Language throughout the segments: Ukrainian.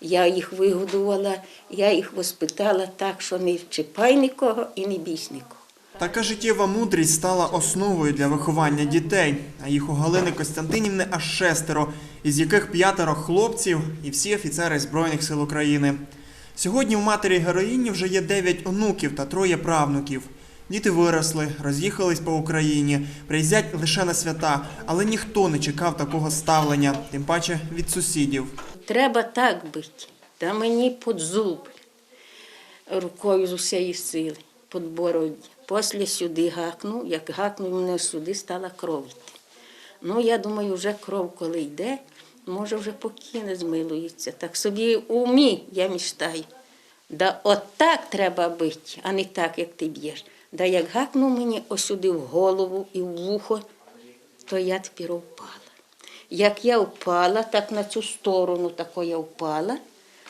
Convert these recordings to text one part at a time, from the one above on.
Я їх вигодувала, я їх воспитала так, що не чіпай нікого і не бійсь нікого. Така життєва мудрість стала основою для виховання дітей. А їх у Галини Костянтинівни аж шестеро, із яких п'ятеро хлопців і всі офіцери Збройних сил України. Сьогодні у матері героїні вже є дев'ять онуків та троє правнуків. Діти виросли, роз'їхались по Україні, приїздять лише на свята, але ніхто не чекав такого ставлення, тим паче від сусідів. Треба так бити, та мені під зуб, рукою з усієї сили, під бороддя. Після сюди гакнув, як гакнув мене сюди, стала кров йти. Ну, я думаю, вже кров, коли йде, може вже покине змилується. Так собі умі я мечтаю. Да отак треба бити, а не так, як ти б'єш. Да як гакнув мені ось сюди в голову і в вухо, то я тепер впала. Як я впала, так на цю сторону тако я впала,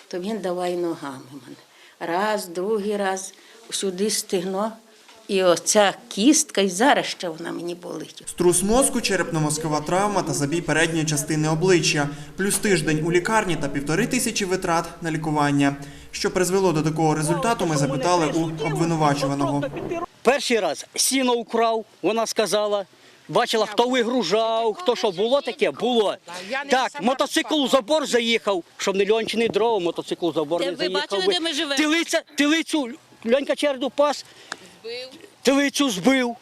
то він давай ногами мене. Раз, другий раз, сюди стегно. І оця кістка, і зараз ще вона мені болить. Струс мозку, черепно-мозкова травма та забій передньої частини обличчя, плюс тиждень у лікарні та півтори тисячі витрат на лікування. Що призвело до такого результату, ми запитали у обвинувачуваного. Перший раз сіно украв, вона сказала. Бачила, хто вигружав, хто що було таке, було. Так, мотоцикл у забор заїхав, щоб не льончини дрова, мотоцикл у забор не не ви заїхав. бачили, де ми живемо? Тилицю, льонька черду пас, тилицю збив,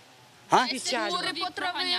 а?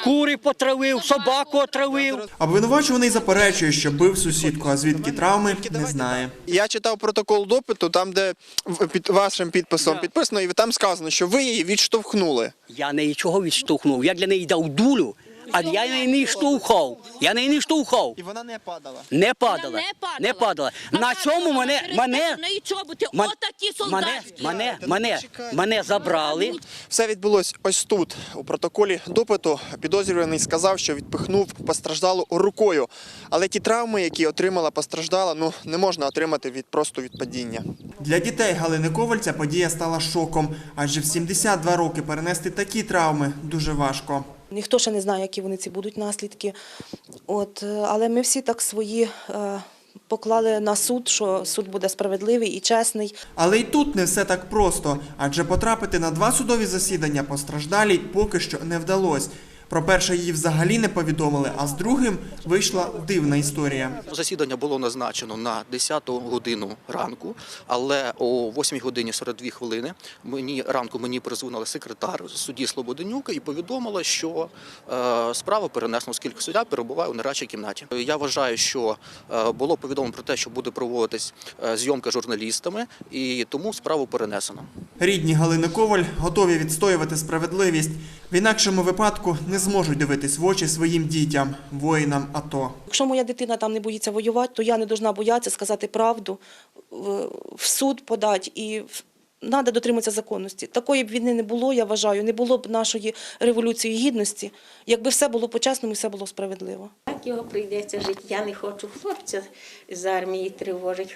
кури потравив, собаку отравив. Обвинувачуваний заперечує, що бив сусідку, а звідки травми не знає. Я читав протокол допиту, там, де в- під вашим підписом підписано, і там сказано, що ви її відштовхнули. Я не чого відштовхнув? Я для неї дав дулю, а я неї не штовхав. Я неї не штовхав. І вона не падала. Не падала. Не падала. Не падала. А На цьому мене, мене, те, що в неї чоботи Мен- отакі мене, мене, мене, мене забрали. Все відбулось ось тут. У протоколі допиту підозрюваний сказав, що відпихнув постраждалу рукою. Але ті травми, які отримала постраждала, ну не можна отримати від просто від падіння. Для дітей Галини Коваль ця подія стала шоком, адже в 72 роки перенести такі травми дуже важко. Ніхто ще не знає, які вони ці будуть наслідки. От, е, але ми всі так свої е, поклали на суд, що суд буде справедливий і чесний. Але й тут не все так просто, адже потрапити на два судові засідання постраждалій поки що не вдалося. Про перше її взагалі не повідомили, а з другим вийшла дивна історія. Засідання було назначено на 10 годину ранку, але о 8 годині 42 хвилини мені ранку мені перезвонила секретар судді Слободенюка і повідомила, що е, справа перенесена, оскільки суддя перебуває у нарадчій кімнаті. Я вважаю, що е, було повідомлено про те, що буде проводитись е, зйомка журналістами, і тому справу перенесено. Рідні Галини Коваль готові відстоювати справедливість. В інакшому випадку не зможуть дивитись в очі своїм дітям, воїнам АТО. Якщо моя дитина там не боїться воювати, то я не повинна боятися сказати правду, в, суд подати і треба дотримуватися законності. Такої б війни не було, я вважаю, не було б нашої революції гідності, якби все було по-чесному і все було справедливо. Так його прийдеться жити. Я не хочу хлопця з армії тривожити.